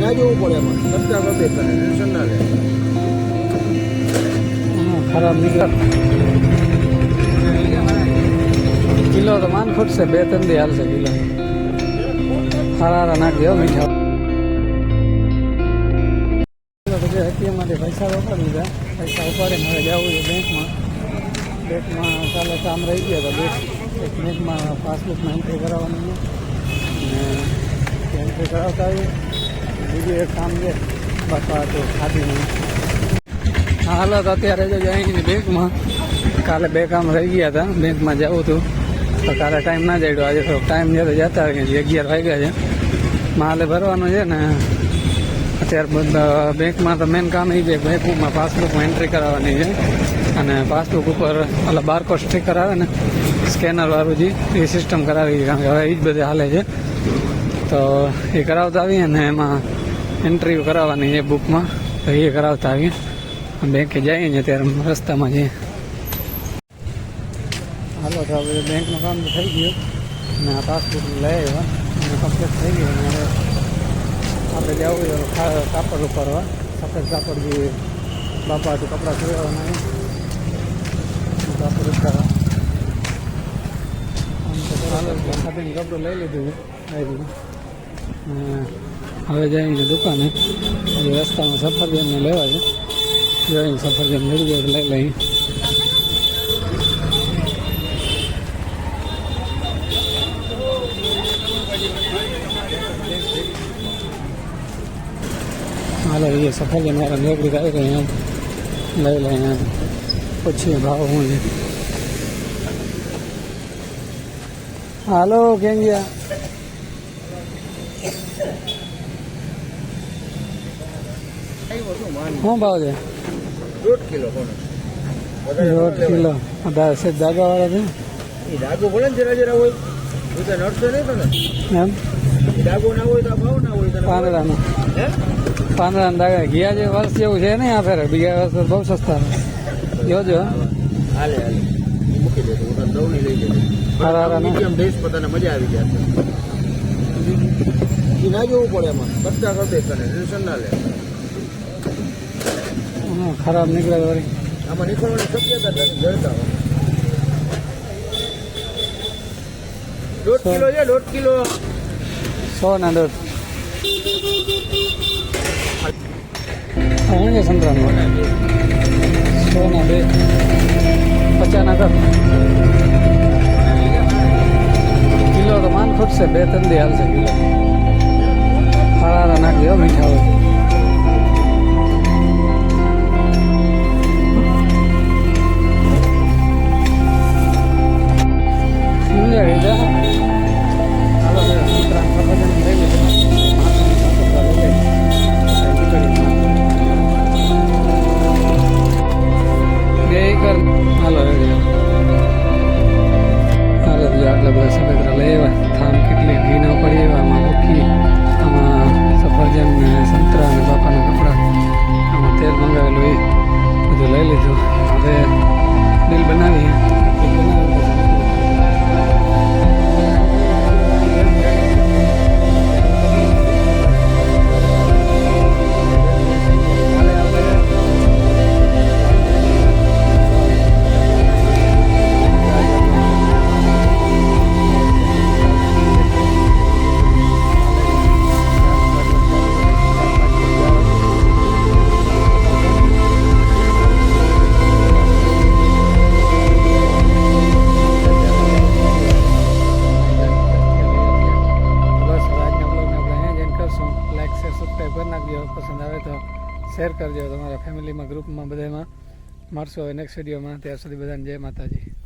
ના જોવું પડે એમાં ખર્ચા કર ના કિલો તો માન ખૂટશે બે ત્રણ દી હાલશે કિલો. હારા હારા નાખી દો મીઠા. કિલો એટીએમમાંથી પૈસા ઉપાડી લીધા પૈસા ઉપાડીને હવે જવું છે બેંકમાં. બેંકમાં કાલે કામ રહી ગયા હતા બેંક. એક બેંકમાં પાસબુકમાં એન્ટ્રી કરાવવાની અને એન્ટ્રી કરાવતા આવીએ બીજું એક કામ છે બાપા તો ખાધીનું હા હાલો તો અત્યારે જો અહીંની બેંકમાં કાલે બે કામ રહી ગયા હતા, બેંકમાં જવું હતું તો કાલે ટાઈમ ના જડ્યો આજે થોડોક ટાઈમ જતો જતા ગયા અગિયાર વાગ્યા છે. માલે ભરવાનું છે ને, અત્યારે બેંકમાં તો મેન કામ એ છે, બેંકમાં પાસબુકમાં એન્ટ્રી કરાવવાની છે અને પાસબુક ઉપર એટલે બારકોડ સ્ટીકર કરાવે ને સ્કેનરવાળું જે, એ સિસ્ટમ કરાવી કારણ કે હવે એ જ બધે હાલે છે. તો એ કરાવતા આવીએ ને એમાં એન્ટ્રી કરાવવાની છે બુકમાં તો એ કરાવતા આવીએ. બેંકે જઈએ ને ત્યારે રસ્તામાં જઈએ. હાલો, તો હવે બેંકનું કામ તો થઈ ગયું. અને આ પાસબુક લઈ આવ્યા. અને કમ્પ્લીટ થઈ ગયું. અને હવે આપણે જવું હોય તો ખા- કાપડ ઉપાડવા સફેદ કાપડ જે બાપાથી કપડાં સુરવાના છે. કાપડ ઉતારવા આમ તો ચાલો ખાધીને કપડું લઈ લીધું છે. લઈ લીધું. અને હવે જઈએ દુકાને, હજી રસ્તામાં સફરજનને લેવા છે. જઈને સફરજન મળી જાય લઈ લઈએ. હાલો, એ સફરજન વાળા લેકડી આવી ગઈ એમ લઈ લઈ એમ. પછી ભાવ છે? હાલો કેમ ગયા શું ભાવ છે? દોઢ કિલો દોઢ કિલો. અઢાર છે દાગાવાળા છે? એ દાગો ભલે ને જરા જરા હોય એ તો નડશે નહીં તને. એમ? દાગો ના હોય તો ભાવ ના હોય પાંદડાનું. હે? પાંદડાના દાગા. ગયા જે વર્ષ જેવું છે નહીં આ ફેરે બીજા વર્ષ બહુ સસ્તા જોજો હાલે હાલે. મૂકી દેજો નહીં લઈ જજે હારા હારા મીડિયમ ડેસ પોતાને મજા આવી જશે ઈ ના જોવું પડે એમાં. ખર્ચા કર દે તને ટેન્શન ના લે. હમ, ખરાબ નીકળે વળી. આમાં નીકળવાની શક્યતા નથી જડતા હોય. દોઢ કિલો છે દોઢ કિલો. સો ના દોઢ શું છે સંતરાનું? સો ના બે. પચાસ ના કર કિલો તો માન ખૂટશે બે ત્રણ દી હાલશે કિલો. હારા હારા શેર કરજો તમારા ફેમિલીમાં, ગ્રુપમાં બધામાં. મળશો હવે નેક્સ્ટ વિડીયોમાં ત્યાર સુધી બધાને જય માતાજી.